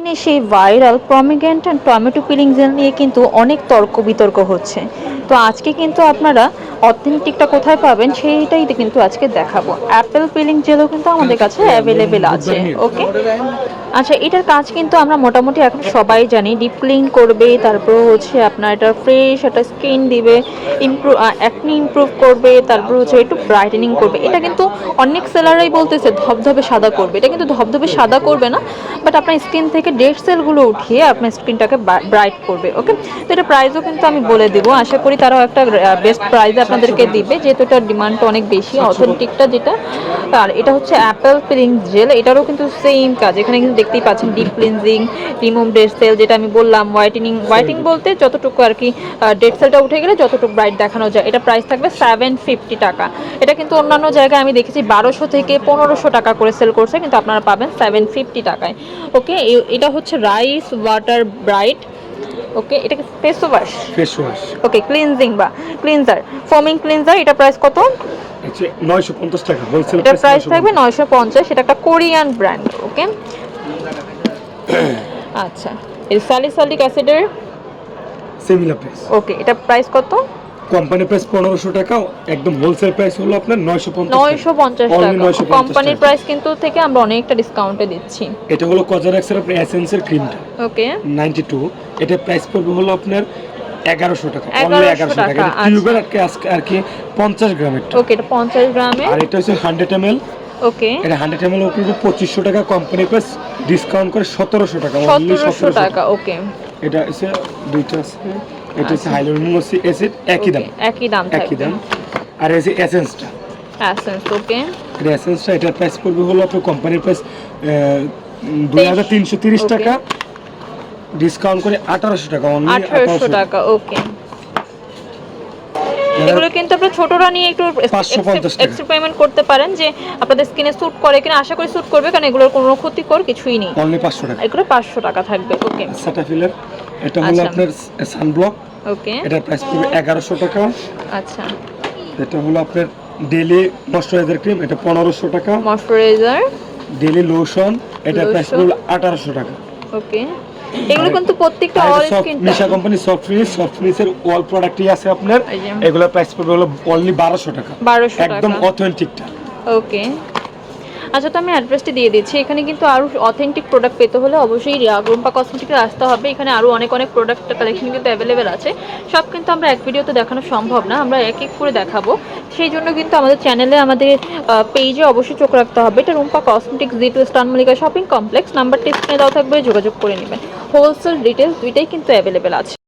অনলাইনে সেই ভাইরাল প্রমিগ্যান্ট অ্যান্ড টমেটো পিলিং জেল নিয়ে কিন্তু অনেক তর্ক বিতর্ক হচ্ছে। তো আজকে কিন্তু আপনারা অথেন্টিকটা কোথায় পাবেন সেইটাই কিন্তু আজকে দেখাবো। অ্যাপেল পিলিং জেলও কিন্তু আমাদের কাছে অ্যাভেলেবেল আছে ওকে আচ্ছা এটার কাজ কিন্তু আমরা মোটামুটি এখন সবাই জানি। ডিপ ক্লিন করবে তারপর হচ্ছে আপনার এটা ফ্রেশ একটা স্কিন দিবে ইমপ্রুভ অ্যাকনি ইমপ্রুভ করবে তারপর হচ্ছে একটু ব্রাইটেনিং করবে। এটা কিন্তু অনেক সেলারাই বলতেছে ধবধবে সাদা করবে। এটা কিন্তু ধবধবে সাদা করবে না বাট আপনার স্কিন থেকে ডেড সেলগুলো উঠিয়ে আপনার স্কিনটাকে ব্রাইট করবে ওকে তো এটা প্রাইসও কিন্তু আমি বলে দিব। আশা করি তারাও একটা বেস্ট প্রাইস আপনাদেরকে দিবে যেহেতু এটার ডিমান্ডটা অনেক বেশি অথেন্টিকটা যেটা। আর এটা হচ্ছে অ্যাপেল পিলিং জেল এটারও কিন্তু সেম কাজ। এখানে কিন্তু দেখতেই পাচ্ছেন deep cleansing remove dead cell যেটা আমি বললাম হোয়াইটেনিং হোয়াইটিং বলতে যতটুকু আর কি ডেড সেলটা উঠে গেলে যতটুকু ব্রাইট দেখানো যায়। এটা প্রাইস থাকবে সেভেন ফিফটি টাকা। এটা কিন্তু অন্যান্য জায়গায় আমি দেখেছি বারোশো থেকে পনেরোশো টাকা করে সেল করছে কিন্তু আপনারা পাবেন সেভেন ফিফটি টাকায়। ওকে এটা হচ্ছে রাইস ওয়াটার ব্রাইট ওকে এটাকে face wash face wash okay cleansing বা ক্লিনজার ফোমিং ক্লিনজার এটা প্রাইস কত? হচ্ছে নয়শো পঞ্চাশ টাকা। হোলসেল এটার প্রাইস থাকবে নয়শো পঞ্চাশ এটা একটা কোরিয়ান ব্র্যান্ড ওকে আচ্ছা। এই স্যালিসলিক অ্যাসিডের সিমিলার প্রাইস ওকে এটা প্রাইস কত? কোম্পানি প্রাইস পনেরোশো টাকা একদম হোলসেল প্রাইস হলো আপনার নয়শো নয়শো পঞ্চাশ টাকা। 950 কোম্পানির প্রাইস কিন্তু থেকে আমরা অনেকটা ডিসকাউন্টে দিচ্ছি। এটা হলো কজারাক্সের আপনার এসেন্সের ক্রিমটা ওকে নাইনটি টু এটা প্রাইস পড়বে হলো আপনার এগারোশো টাকা। অনলি এগারোশো টাকা। টিউবের আর কি আজকে আর কি পঞ্চাশ গ্রামের ওকে এটা পঞ্চাশ গ্রামে। আর এটা হচ্ছে হান্ড্রেড এম এল ওকে। এটা হান্ড্রেড এম এল উপরে পঁচিশশো টাকা কোম্পানি প্রাইস ডিসকাউন্ট করে সতেরোশো টাকা অনলি সতেরোশো টাকা। ওকে। এটা হচ্ছে দুইটা আছে এটা হচ্ছে হাইলোনিক অ্যাসিড একই দাম। একই দাম একই দাম। আর যে এসেন্সটা অ্যাসেন্স ওকে। এটা এসেন্সটা এটার প্রাইস পড়বে হলো আপনার কোম্পানির প্রাইস দুই হাজার তিনশো তিরিশ Okay. টাকা। ডিসকাউন্ট করে আঠারোশো টাকা অনলি আঠারোশো। টাকা ওকে। এগুলো কিন্তু আপনার ছোটরা নিয়ে একটু 550 টাকা। এক্সপেরিমেন্ট করতে পারেন যে আপনাদের স্কিনে স্যুট করে কিনা। আশা করি স্যুট করবে কারণ এগুলোর কোনো ক্ষতিকর কিছুই নেই। অনলি পাঁচশো টাকা। এগুলো পাঁচশো টাকা থাকবে ওকে সাটাফিলের এটা হলো আচ্ছা। আপনার সানব্লক ওকে এটার প্রাইস পড়বে এগারোশো টাকা। আচ্ছা। এটা হলো আপনার ডেলি ময়শ্চারাইজার ক্রিম এটা পনেরোশো টাকা। ময়শ্চারাইজার ডেলি লোশন এটা প্রাইস। পড়বে আঠারোশো টাকা। ওকে এগুলো কিন্তু প্রত্যেকটা all skin Missha company soft finish soft ফিনিশের ওয়াল প্রোডাক্টই আছে আপনার। এগুলোর প্রাইস পড়বে হলো অনলি বারোশো টাকা। বারোশো একদম টাকা অথেন্টিকটা ওকে আচ্ছা তো আমি অ্যাড্রেসটি দিয়ে দিচ্ছি। এখানে কিন্তু আরও অথেন্টিক প্রোডাক্ট পেতে হলে অবশ্যই রুম্পা কসমেটিকে আসতে হবে। এখানে আরও অনেক অনেক প্রোডাক্ট কালেকশন কিন্তু অ্যাভেলেবেল আছে। সব কিন্তু আমরা এক ভিডিওতে দেখানো সম্ভব না। আমরা এক এক করে দেখাবো। সেই জন্য কিন্তু আমাদের চ্যানেলে আমাদের পেজে অবশ্যই চোখ রাখতে হবে। এটা রুম্পা কসমেটিক্স জি টু স্টান মলিকা শপিং কমপ্লেক্স নাম্বারটি স্ক্রিনে দেওয়া থাকবে। যোগাযোগ করে নেবেন। হোলসেল রিটেল দুইটাই কিন্তু অ্যাভেলেবেল আছে।